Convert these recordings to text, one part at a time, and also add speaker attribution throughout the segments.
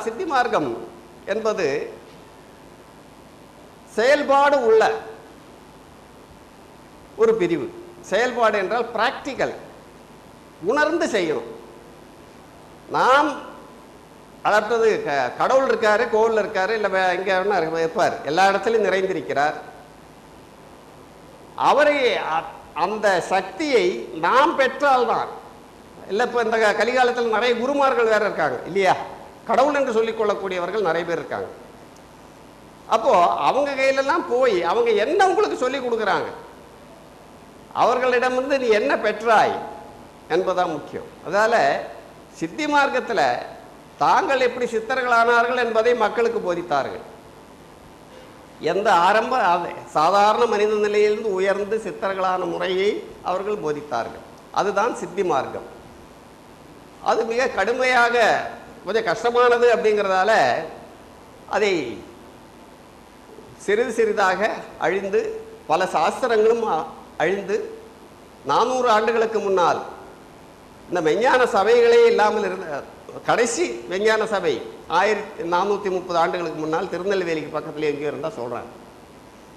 Speaker 1: சித்தி மார்க்கம் என்பது செயல்பாடு உள்ள ஒரு பிரிவு. செயல்பாடு என்றால் பிராக்டிக்கல் உணர்ந்து செய்யணும். நாம் அதாவது க- கடவுள் இருக்காரு கோவில் இருக்காரு இல்லை வே- எங்க வேணா இருப்பார் எல்லா இடத்துலையும் நிறைந்திருக்கிறார். அவரை அந்த சக்தியை நாம் பெற்றால்தான். இல்லை இப்போ இந்த கலிகாலத்தில் நிறைய குருமார்கள் வேற இருக்காங்க இல்லையா? கடவுள் என்று சொல்லிக்கொள்ளக்கூடியவர்கள் நிறைய பேர் இருக்காங்க. அப்போ அவங்க கையிலெல்லாம் போய் அவங்க என்ன உங்களுக்கு சொல்லி கொடுக்குறாங்க? அவர்களிடமிருந்து நீ என்ன பெற்றாய் என்பதான் முக்கியம். அதால சித்தி மார்க்கத்தில் தாங்கள் எப்படி சித்தர்களானார்கள் என்பதை மக்களுக்கு போதித்தார்கள். எந்த ஆரம்ப அது- சாதாரண மனித நிலையிலிருந்து உயர்ந்து சித்தர்களான முறையை அவர்கள் போதித்தார்கள். அதுதான் சித்தி மார்க்கம். அது மிக கடுமையாக கொஞ்சம் கஷ்டமானது அப்படிங்கிறதால அதை சிறிது சிறிதாக அழிந்து பல சாஸ்திரங்களும் அழிந்து நானூறு ஆண்டுகளுக்கு முன்னால் இந்த விஞ்ஞான சபைகளே இல்லாமல் இருந்த கடைசி விஞ்ஞான சபை ஆயிரத்தி நானூற்றி முப்பது ஆண்டுகளுக்கு முன்னால் திருநெல்வேலிக்கு பக்கத்தில் எங்கேயோ இருந்தால் சொல்கிறாங்க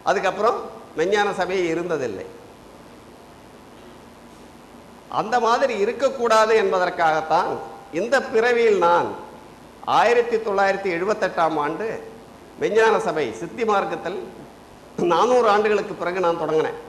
Speaker 1: அதுக்கப்புறம் விஞ்ஞான சபை இருந்ததில்லை. அந்த மாதிரி இருக்கக்கூடாது என்பதற்காகத்தான் இந்த பிறவியில் நான் ஆயிரத்தி தொள்ளாயிரத்தி எழுபத்தெட்டாம் ஆண்டு விஞ்ஞான சபை சித்தி மார்க்கத்தில் நானூறு ஆண்டுகளுக்கு பிறகு நான் தொடங்கினேன்.